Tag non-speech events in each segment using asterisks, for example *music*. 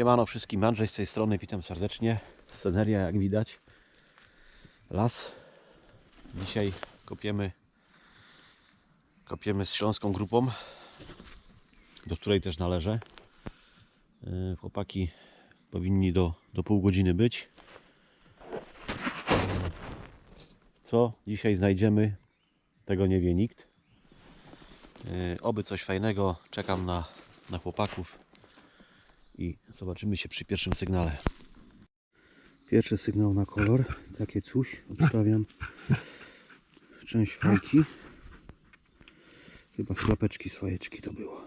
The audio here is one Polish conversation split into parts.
Siemano wszystkim, Andrzej z tej strony, witam serdecznie. Sceneria jak widać. Las. Dzisiaj kopiemy kopiemy z śląską grupą, do której też należę. Yy, Chłopaki powinni do, do pół godziny być. Co dzisiaj znajdziemy, tego nie wie nikt. Yy, Oby coś fajnego, czekam na, na chłopaków i zobaczymy się przy pierwszym sygnale. Pierwszy sygnał na kolor, takie coś, obstawiam część fajki. Chyba z klapeczki swajeczki to było.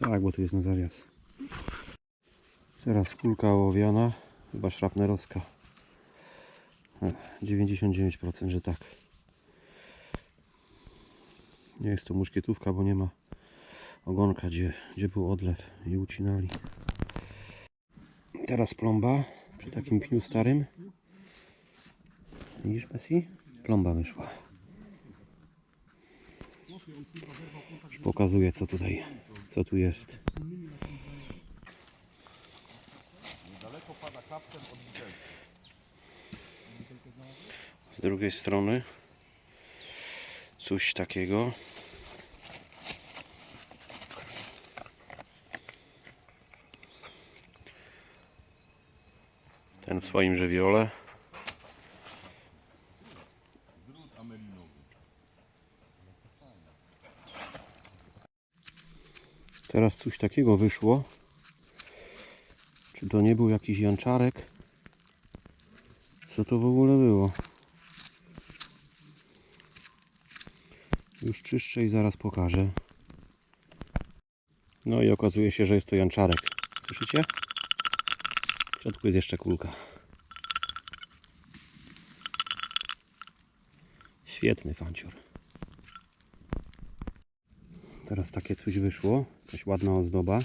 Tak, bo tu jest na zawias. Teraz kulka ołowiana, chyba szrapnerowska. E, 99% że tak. Nie jest to muszkietówka, bo nie ma ogonka, gdzie, gdzie był odlew i ucinali. Teraz plomba przy takim pniu starym. Widzisz, Messi? Plomba wyszła. Już pokazuję, co tutaj, co tu jest. Z drugiej strony coś takiego. Ten w swoim żywiole. Teraz coś takiego wyszło. Czy to nie był jakiś janczarek? Co to w ogóle było? Już czyszczę i zaraz pokażę. No i okazuje się, że jest to janczarek. Słyszycie? W środku jest jeszcze kulka. Świetny fancior. Teraz takie coś wyszło. Jakaś ładna ozdoba.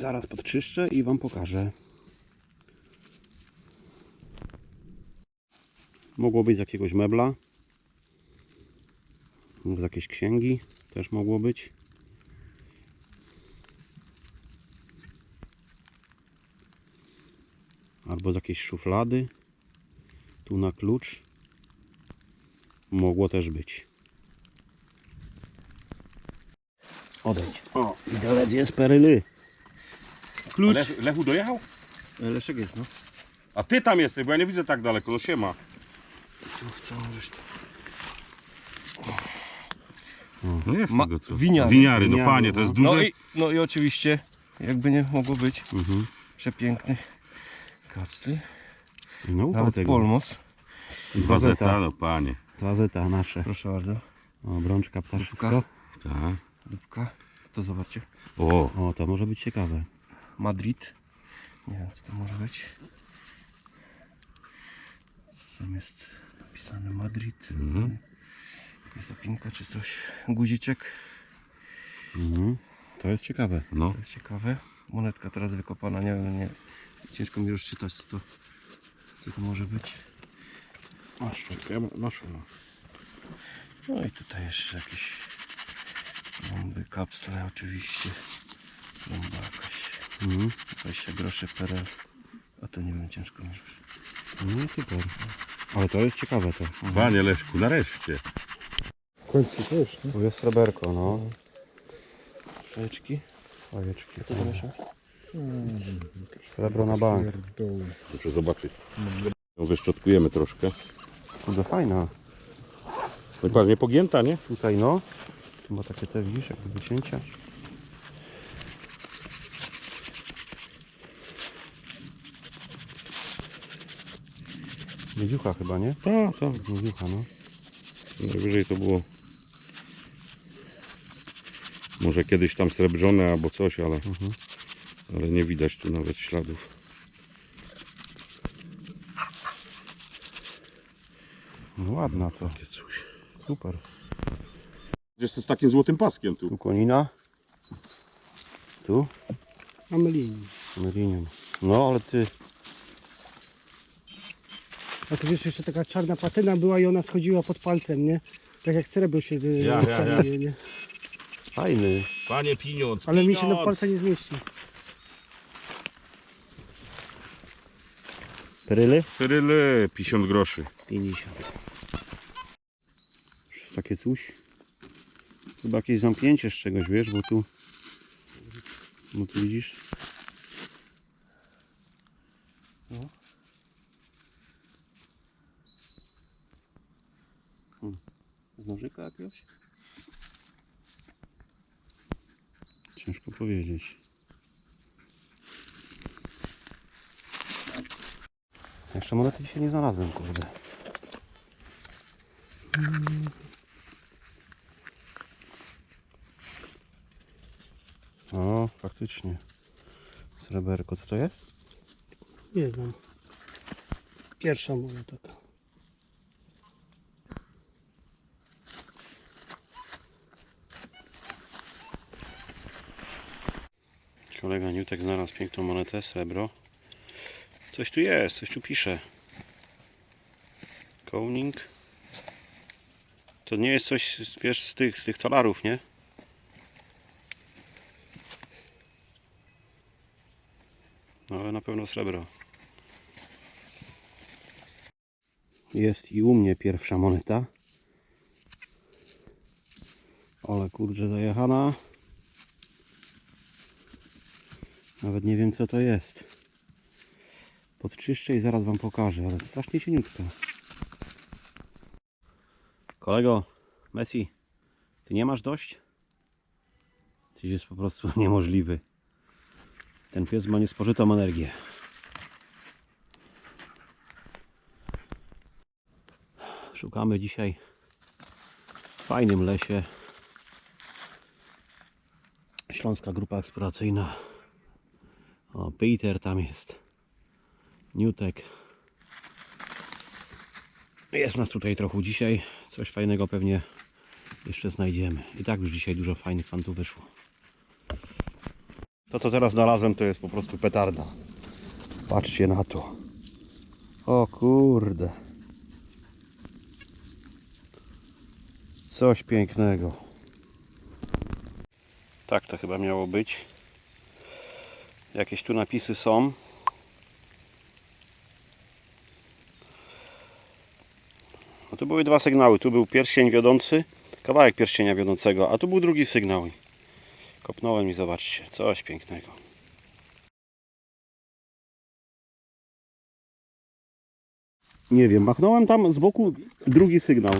Zaraz podczyszczę i Wam pokażę. Mogło być z jakiegoś mebla. Z jakiejś księgi też mogło być. Albo z jakiejś szuflady. Tu na klucz. Mogło też być. Odejdź. O, widelec jest peryly. Klucz. Lech, Lechu dojechał? Leszek jest, no. A ty tam jesteś, bo ja nie widzę tak daleko, no siema. Tu całą resztę. No jest Ma- tego co. winiary. Winiary, no Winiary, panie, to jest duże. No i, no i oczywiście, jakby nie mogło być, Mhm. przepiękny kapsel, No, nawet tego. polmos. Dwa zeta, no panie. Dwa zeta nasze. Proszę bardzo, O, brączka ptaszysko. Tak. lubka. To zobaczcie, O, O, to może być ciekawe. Madrid. Nie wiem co to może być. Tam jest napisane Madrid. Mhm. Zapinka czy coś. Guziczek. Mhm. To jest ciekawe. no. To jest ciekawe. Monetka teraz wykopana, nie wiem, nie. Ciężko mi rozczytać co to, co to może być. Masz, czekaj, masz. No i tutaj jeszcze jakieś bomby, kapsle oczywiście. Bomba jakaś. Mhm. 20 groszy PRL. A to nie wiem, ciężko mi już. No super. Ale to jest ciekawe to. Panie Leszku, nareszcie. W końcu też, nie? Tu jest sreberko, no. Fajeczki. Fajeczki. To proszę. Srebro na bank. Muszę zobaczyć. No, wyszczotkujemy troszkę. Kurde fajna. Dokładnie pogięta, nie? Tutaj no. Tu ma takie te widzisz, jakby wycięcia. Miedziucha chyba, nie? Tak, tak. Miedziucha, no. Najwyżej to było może kiedyś tam srebrzone albo coś, ale, Mhm. Ale nie widać tu nawet śladów. No ładna co. Takie coś. Super. Jeszcze z takim złotym paskiem tu. Tu konina. Tu Amelini. Merinium. No ale ty. A to wiesz, jeszcze taka czarna patyna była i ona schodziła pod palcem, nie? Tak jak srebro się Ja, ja, ja. nie? Fajny. Panie pieniądz, Ale mi się na pieniądz. palce nie zmieści. Peryle? Ryle, 50 groszy. 50. Takie coś. Chyba jakieś zamknięcie z czegoś, wiesz, bo tu... No tu widzisz? No. Hmm. Z nożyka jakiegoś? Ciężko powiedzieć. Jeszcze monety dzisiaj nie znalazłem, kurde. O, faktycznie. Sreberko, co to jest? Nie znam. Pierwsza moja taka. Kolega Niutek znalazł piękną monetę, srebro. Coś tu jest, coś tu pisze. Koning. To nie jest coś, wiesz, z tych, z tych talarów, nie? No ale na pewno srebro. Jest i u mnie pierwsza moneta. Ale kurczę zajechana. Nawet nie wiem co to jest. Podczyszczę i zaraz wam pokażę, ale strasznie cieniutka. Kolego, Messi, ty nie masz dość? Ty jest po prostu *laughs* niemożliwy. Ten pies ma niespożytą energię. Szukamy dzisiaj w fajnym lesie. Śląska Grupa Eksploracyjna. O, Peter tam jest. Newtek. Jest nas tutaj trochę dzisiaj. Coś fajnego pewnie jeszcze znajdziemy. I tak już dzisiaj dużo fajnych fantów wyszło. To co teraz znalazłem to jest po prostu petarda. Patrzcie na to. O kurde. Coś pięknego. Tak to chyba miało być. Jakieś tu napisy są. No tu były dwa sygnały. Tu był pierścień wiodący, kawałek pierścienia wiodącego, a tu był drugi sygnał. Kopnąłem i zobaczcie, coś pięknego. Nie wiem, machnąłem tam z boku drugi sygnał.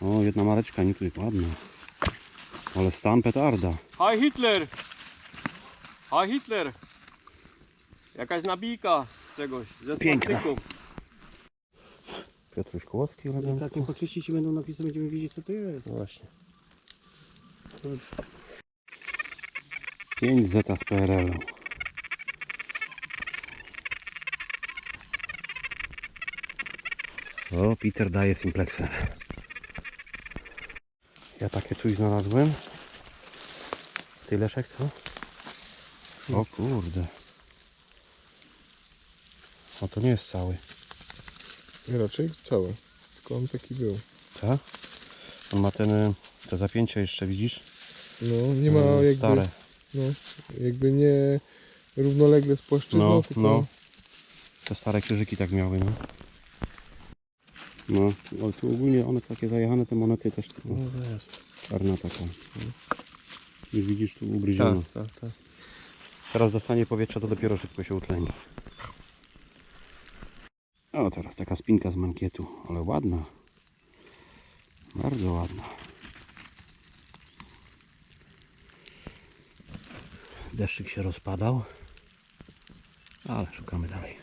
O, jedna mareczka, nie ładna. Ale stan petarda. Hi Hitler! Hi Hitler! Jakaś nabijka czegoś, ze Piękna. Piotruś Kołowski Jak elegancko. takim poczyścić i będą napisy, będziemy wiedzieć co to jest. No właśnie. 5 zeta z PRL-u. O, Peter daje simplexer. Ja takie coś znalazłem. Ty Leszek, co? O kurde. O, to nie jest cały. Raczej całe. Tylko on taki był. Tak? On ma ten, te zapięcia jeszcze, widzisz? No, nie ma Y, jakby, Stare. no, jakby nie równolegle z płaszczyzną, No, tylko no. Te stare krzyżyki tak miały, no. No, ale tu ogólnie one takie zajechane, te monety też no, No jest. czarna taka. Już widzisz tu ugryziono. Tak, tak, tak. Teraz dostanie powietrza, to dopiero szybko się utleni. O, teraz taka spinka z mankietu, ale ładna. Bardzo ładna. Deszczyk się rozpadał, ale szukamy dalej.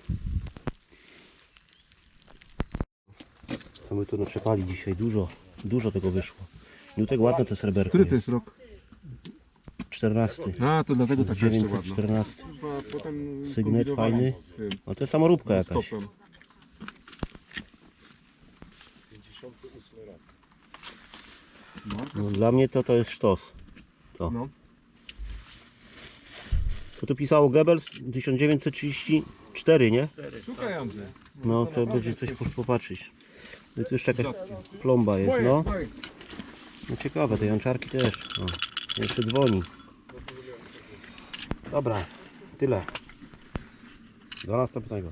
Co my tu natrzepali dzisiaj? Dużo, dużo tego wyszło. Niutek ładne to sreberko Który to jest rok? 14. A, to dlatego taka jeszcze ładna. 914. Chyba potem Sygnet kombinowali fajny. Z tym, No to jest samoróbka jakaś. stopem. No, dla mnie to to jest sztos. To. No. To tu pisało Goebbels 1934, nie? Szukaj Andrzej. No to będzie coś po- popatrzeć. No tu jeszcze jakaś plomba jest, no. No ciekawe, te janczarki też. O, jeszcze dzwoni. Dobra, tyle. Do następnego.